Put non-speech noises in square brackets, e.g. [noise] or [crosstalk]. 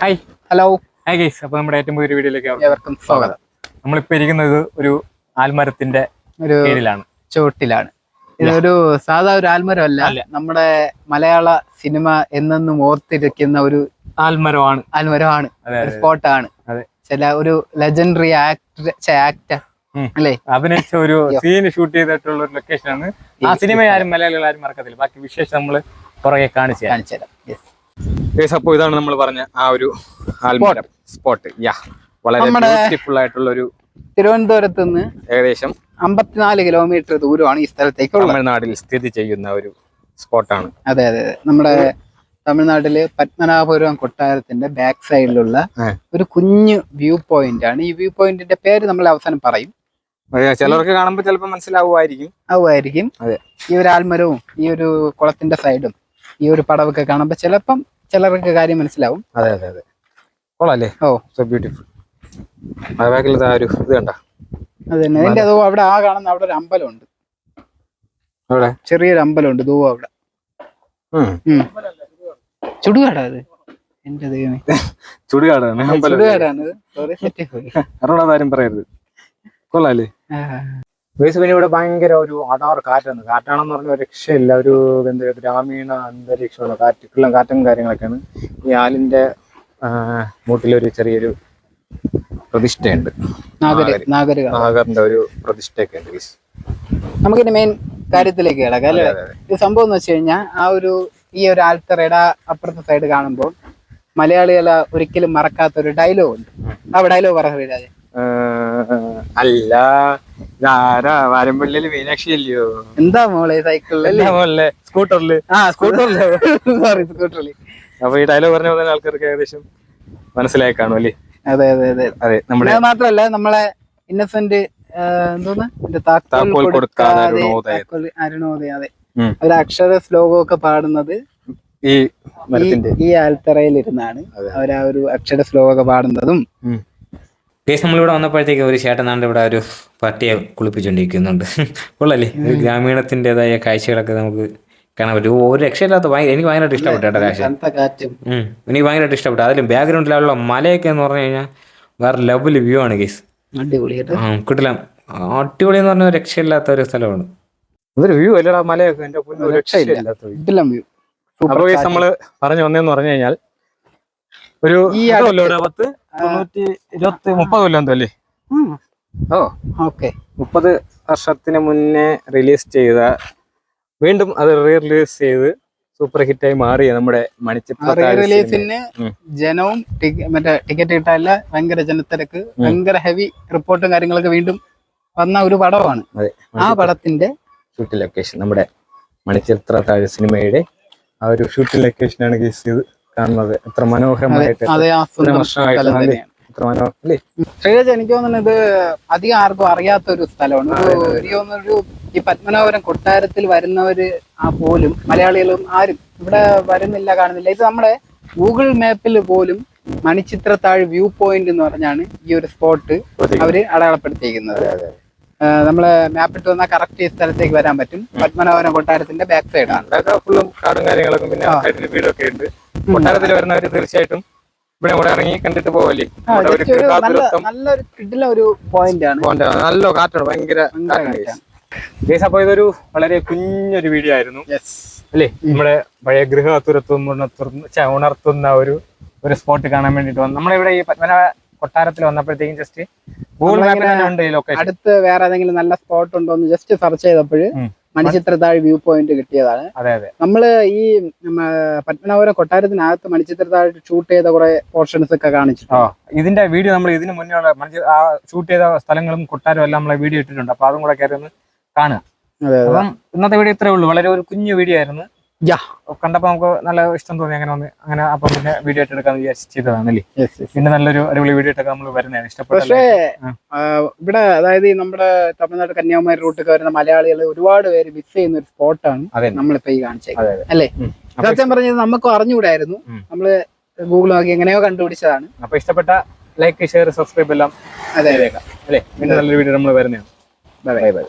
Hi hello hi guys അപ്പൊ നമ്മുടെ ഏറ്റവും പുതിയ വീഡിയോയിലേക്ക് ഏവർക്കും സ്വാഗതം. നമ്മളിപ്പോ ഇരിക്കുന്നത് ഒരു ആൽമരത്തിന്റെ ഒരു കീഴിലാണ്. ചുവട്ടിലാണ്. ഇതൊരു സാധാ ഒരു ആൽമരമല്ല. നമ്മുടെ മലയാള സിനിമ എന്നെന്നും ഓർത്തിരിക്കുന്ന ഒരു ആൽമരമാണ്. ആൽമരമാണ്. ഒരു സ്പോട്ടാണ്. ചില ഒരു ലെജൻഡറി ആക്ടർ ആക്ടർ. അല്ലേ? അഭിനയിച്ച ഒരു [laughs] സീന് ഷൂട്ട് ചെയ്തിട്ടുള്ള ഒരു ലൊക്കേഷൻ ആണ്. ആ സിനിമ ആരും മലയാളികൾ ആരും മറക്കത്തില്ല. ബാക്കി വിശേഷം നമ്മൾ പുറകെ കാണിച്ചു കാണിച്ചു തരാം. അപ്പോൾ ഇതാണ് നമ്മൾ പറഞ്ഞ ആ ഒരു ആൽമരം സ്പോട്ട് യാ വളരെ ബ്യൂട്ടിഫുൾ ആയിട്ടുള്ള ഒരു തിരുവനന്തപുരത്ത് നിന്ന് ഏകദേശം അമ്പത്തിനാല് കിലോമീറ്റർ ദൂരമാണ് ഈ സ്ഥലത്തേക്ക് തമിഴ്നാട്ടിൽ സ്ഥിതി ചെയ്യുന്ന ഒരു സ്പോട്ടാണ് അതെ അതെ നമ്മുടെ തമിഴ്നാട്ടിൽ പത്മനാഭപുരം കൊട്ടാരത്തിന്റെ ബാക്ക് സൈഡിലുള്ള. ഒരു കുഞ്ഞു വ്യൂ പോയിന്റ് ആണ്. ഈ വ്യൂ പോയിന്റിന്റെ പേര് നമ്മൾ അവസാനം പറയും. ചിലർക്ക് കാണുമ്പോൾ ചിലപ്പോൾ മനസ്സിലാവുമായിരിക്കും. ആവുമായിരിക്കും. അതെ. ഈ ഒരു ആൽമരവും ഈ ഒരു കുളത്തിന്റെ സൈഡും ഈ ഒരു പടവൊക്കെ കാണുമ്പോൾ ചിലപ്പം ചിലർക്ക് കാര്യം മനസ്സിലാവും. അതെ അതെ അതെ. കൊള്ളാല്ലേ? ഓ. സോ ബ്യൂട്ടിഫുൾ ബാക്കിൽ ആ ഒരു ഇത് കണ്ട? അത് തന്നെ അതിന്റെ അതോ അവിടെ ആ കാണുന്ന അവിടെ ഒരു അമ്പലമുണ്ട്. അവിടെ? ചെറിയൊരു അമ്പലമുണ്ട് ദൂ അവിടെ. ചുടുകാടാ അത്. എന്റെ ദൈവമേ. [laughs] ചുടുകാടാണ്. ചുടുകാടാണ് സോറി തെറ്റിപ്പോയി. [laughs] ആരും പറയരുത്. കൊള്ളാല്ലേ? ആ. ബേസ് പിന്നെ ഇവിടെ ഭയങ്കര ഒരു അടാർ കാറ്റാണ്. കാറ്റാണെന്ന് പറഞ്ഞ ഒരു രക്ഷയില്ല. ഒരു എന്താ ഗ്രാമീണ അന്തരീക്ഷമാണ് കാറ്റുള്ള കാറ്റും കാര്യങ്ങളൊക്കെയാണ്. ഈ ആലിന്റെ മൂട്ടിലൊരു ചെറിയൊരു പ്രതിഷ്ഠയുണ്ട്. നാഗറിന്റെ ഒരു പ്രതിഷ്ഠയൊക്കെ ഉണ്ട് നമുക്കിന്റെ നമുക്കിനി മെയിൻ കാര്യത്തിലേക്ക് കിടക്കാം അല്ലേ. ഇത് സംഭവം എന്ന് വെച്ച് കഴിഞ്ഞാൽ ആ ഒരു ഈ ഒരു ആൽത്തറയുടെ അപ്പുറത്തെ സൈഡ് കാണുമ്പോൾ മലയാളികൾ ഒരിക്കലും മറക്കാത്ത ഒരു ഡയലോഗ് ഉണ്ട്. ആ ഡയലോഗ് പറഞ്ഞു അല്ല. ഇതാരാ? വാരമ്പള്ളിയിൽ മീനാക്ഷി അല്ലയോ എന്താ മോളെ സൈക്കിളിൽ മോളെ? സ്കൂട്ടറിൽ. ആ സ്കൂട്ടറിൽ സോറി [laughs] സ്കൂട്ടറിൽ അപ്പൊ ഈ ഡയലോഗ് പറഞ്ഞ പോലെ ആൾക്കാർക്ക് ഏകദേശം മനസ്സിലായി കാണും അല്ലേ? അതെ അതെ അതെ. അതെ നമ്മുടെ മാത്രല്ല നമ്മളെ ഇന്നസെന്റ് എന്തോന്ന്? താക്കോൽ കൊടുക്കാതെ അരുണോദയം. അതെ. ഒരു അക്ഷര ശ്ലോകമൊക്കെ പാടുന്നത് ഈ ഈ ആൽത്തറയിൽ ഇരുന്നാണ് അവരാ അവർ ആ ഒരു അക്ഷര ശ്ലോകമൊക്കെ പാടുന്നതും കേസ് നമ്മളിവിടെ വന്നപ്പോഴത്തേക്ക് ഒരു ചേട്ടനാണ്ട് ഇവിടെ ഒരു പട്ടിയെ കുളിപ്പിച്ചുകൊണ്ടിരിക്കുന്നുണ്ട് കൊള്ളല്ലേ? ഒരു ഗ്രാമീണത്തിന്റെതായ കാഴ്ചകളൊക്കെ നമുക്ക് കാണാൻ പറ്റും. ഒരു രക്ഷയില്ലാത്ത ഭയങ്കര എനിക്ക് ഭയങ്കരമായിട്ട് ഇഷ്ടപ്പെട്ടു കേട്ടോ കാഴ്ച എനിക്ക് ഭയങ്കരമായിട്ട് ഇഷ്ടപ്പെട്ടു. അതിലും ബാക്ക്ഗ്രൗണ്ടിലുള്ള മലയൊക്കെ എന്ന് പറഞ്ഞു കഴിഞ്ഞാൽ വേറെ ലെവൽ വ്യൂ ആണ് കേസ്. കിട്ടില്ല. അടിപൊളി എന്ന് പറഞ്ഞ രക്ഷയില്ലാത്ത ഒരു സ്ഥലമാണ്. ഒരു വ്യൂ അല്ലടാ മലയൊക്കെ. എന്റെ രക്ഷയില്ലാത്ത വ്യൂ അപ്പൊ നമ്മൾ പറഞ്ഞു വന്നേന്ന് പറഞ്ഞു കഴിഞ്ഞാൽ ഒരു? പത്ത്? തൊണ്ണൂറ്റി ഇരുപത്തി മുപ്പത് കൊല്ലം എന്തല്ലേ ഓ. ഓക്കെ. മുപ്പത് വർഷത്തിന് മുന്നേ റിലീസ് ചെയ്ത വീണ്ടും അത് റീ റിലീസ് ചെയ്ത് സൂപ്പർ ഹിറ്റായി മാറിയ നമ്മുടെ റിലീസിന്. ജനവും മറ്റേ ടിക്കറ്റ് കിട്ടാനില്ല ഭയങ്കര ജനത്തിരക്ക് ഭയങ്കര ഹെവി റിപ്പോർട്ടും കാര്യങ്ങളൊക്കെ വീണ്ടും വന്ന ഒരു പടമാണ്. ആ പടത്തിന്റെ ഷൂട്ടിംഗ് ലൊക്കേഷൻ നമ്മുടെ മണിച്ചിത്ര താഴ് സിനിമയുടെ ആ ഒരു ഷൂട്ടിംഗ് ലൊക്കേഷനാണ് കേസ് ചെയ്ത് കാണുന്നത്. എത്ര മനോഹരമായിട്ട് ശ്രീരാജ് എനിക്ക് തോന്നുന്നത് ഇത് അധികം ആർക്കും അറിയാത്ത ഒരു സ്ഥലമാണ് എനിക്ക് തോന്നുന്നൊരു ഈ പത്മനാഭപുരം കൊട്ടാരത്തിൽ വരുന്നവര് ആ പോലും മലയാളികളും ആരും ഇവിടെ വരുന്നില്ല കാണുന്നില്ല. ഇത് നമ്മുടെ ഗൂഗിൾ മാപ്പിൽ പോലും മണിച്ചിത്രത്താഴ് വ്യൂ പോയിന്റ് എന്ന് പറഞ്ഞാണ് ഈ ഒരു സ്പോട്ട് അവർ അടയാളപ്പെടുത്തിയിരിക്കുന്നത്. നമ്മൾ മാപ്പിട്ട് വന്നാൽ കറക്റ്റ് ഈ സ്ഥലത്തേക്ക് വരാൻ പറ്റും. പത്മനാഭപുരം കൊട്ടാരത്തിന്റെ ബാക്ക് സൈഡാണ്. ഫുള്ളും കാടും കാര്യങ്ങളൊക്കെ പിന്നെ വീടൊക്കെ ഉണ്ട്. കൊട്ടാരത്തിൽ വരുന്നവര് തീർച്ചയായിട്ടും ഇവിടെ കൂടെ ഇറങ്ങി കണ്ടിട്ട് പോവല്ലേ? നല്ലൊരു ഒരു പോയിന്റ് ആണ്. നല്ല കാറ്റാണ് ഭയങ്കര കാറ്റാണ്. അപ്പൊ ഇതൊരു വളരെ കുഞ്ഞൊരു വീഡിയോ ആയിരുന്നു. അല്ലേ? നമ്മുടെ പഴയ ഗൃഹതുരത്വം ഉണർത്തുന്ന ഉണർത്തുന്ന ഒരു ഒരു സ്പോട്ട് കാണാൻ വേണ്ടിട്ട് വന്നു. നമ്മളിവിടെ ഈ പത്മനാഭ കൊട്ടാരത്തിൽ വന്നപ്പോഴത്തേക്കും ജസ്റ്റ് ഗൂഗിൾ മാപ്പിൽ അടുത്ത് വേറെ ഏതെങ്കിലും നല്ല സ്പോട്ട് ഉണ്ടോ എന്ന് ജസ്റ്റ് സെർച്ച് ചെയ്തപ്പോൾ. മണിച്ചിത്രത്താഴ് വ്യൂ പോയിന്റ് കിട്ടിയതാണ്. അതെ അതെ. നമ്മൾ ഈ പത്മനാഭപുരം കൊട്ടാരത്തിനകത്ത് മണിച്ചിത്രത്താഴ് ഷൂട്ട് ചെയ്ത കുറെ പോർഷൻസ് ഒക്കെ കാണിച്ചിട്ടുണ്ട്. ഇതിന്റെ വീഡിയോ നമ്മൾ ഇതിന് മുന്നേ ആ ഷൂട്ട് ചെയ്ത സ്ഥലങ്ങളും കൊട്ടാരവും എല്ലാം നമ്മളെ വീഡിയോ ഇട്ടിട്ടുണ്ട്. അപ്പൊ അതും കൂടെ കയറി ഒന്ന് കാണുക. അതെ അതെ. അപ്പം ഇന്നത്തെ വീഡിയോ ഇത്രേ ഉള്ളൂ. വളരെ ഒരു കുഞ്ഞു വീഡിയോ ആയിരുന്നു. കണ്ടപ്പോ നമുക്ക് നല്ല ഇഷ്ടം തോന്നി അങ്ങനെ വന്ന്. അങ്ങനെ അപ്പം പിന്നെ വീഡിയോ എടുക്കാന്ന് വിചാരിച്ച് ചെയ്തതാണ് അല്ലേ. പിന്നെ നല്ലൊരു അടിപൊളി വീഡിയോ നമ്മൾ വരുന്നതാണ്. ഇഷ്ടപ്പെട്ട പക്ഷേ ഇവിടെ അതായത് നമ്മുടെ തമിഴ്നാട് കന്യാകുമാരി റൂട്ടൊക്കെ വരുന്ന മലയാളികൾ ഒരുപാട് പേര് മിസ് ചെയ്യുന്ന ഒരു സ്പോട്ടാണ് നമ്മളിപ്പോ ഈ കാണിച്ചത് അല്ലേ? സത്യം പറഞ്ഞത് നമുക്ക് അറിഞ്ഞുകൂടായിരുന്നു. നമ്മൾ ഗൂഗിൾ നോക്കി എങ്ങനെയോ കണ്ടുപിടിച്ചതാണ്. അപ്പൊ ഇഷ്ടപ്പെട്ട ലൈക്ക് ഷെയർ സബ്സ്ക്രൈബ് എല്ലാം അതെ. അല്ലേ? പിന്നെ നല്ലൊരു വീഡിയോ നമ്മൾ വരുന്നതാണ്. Bye bye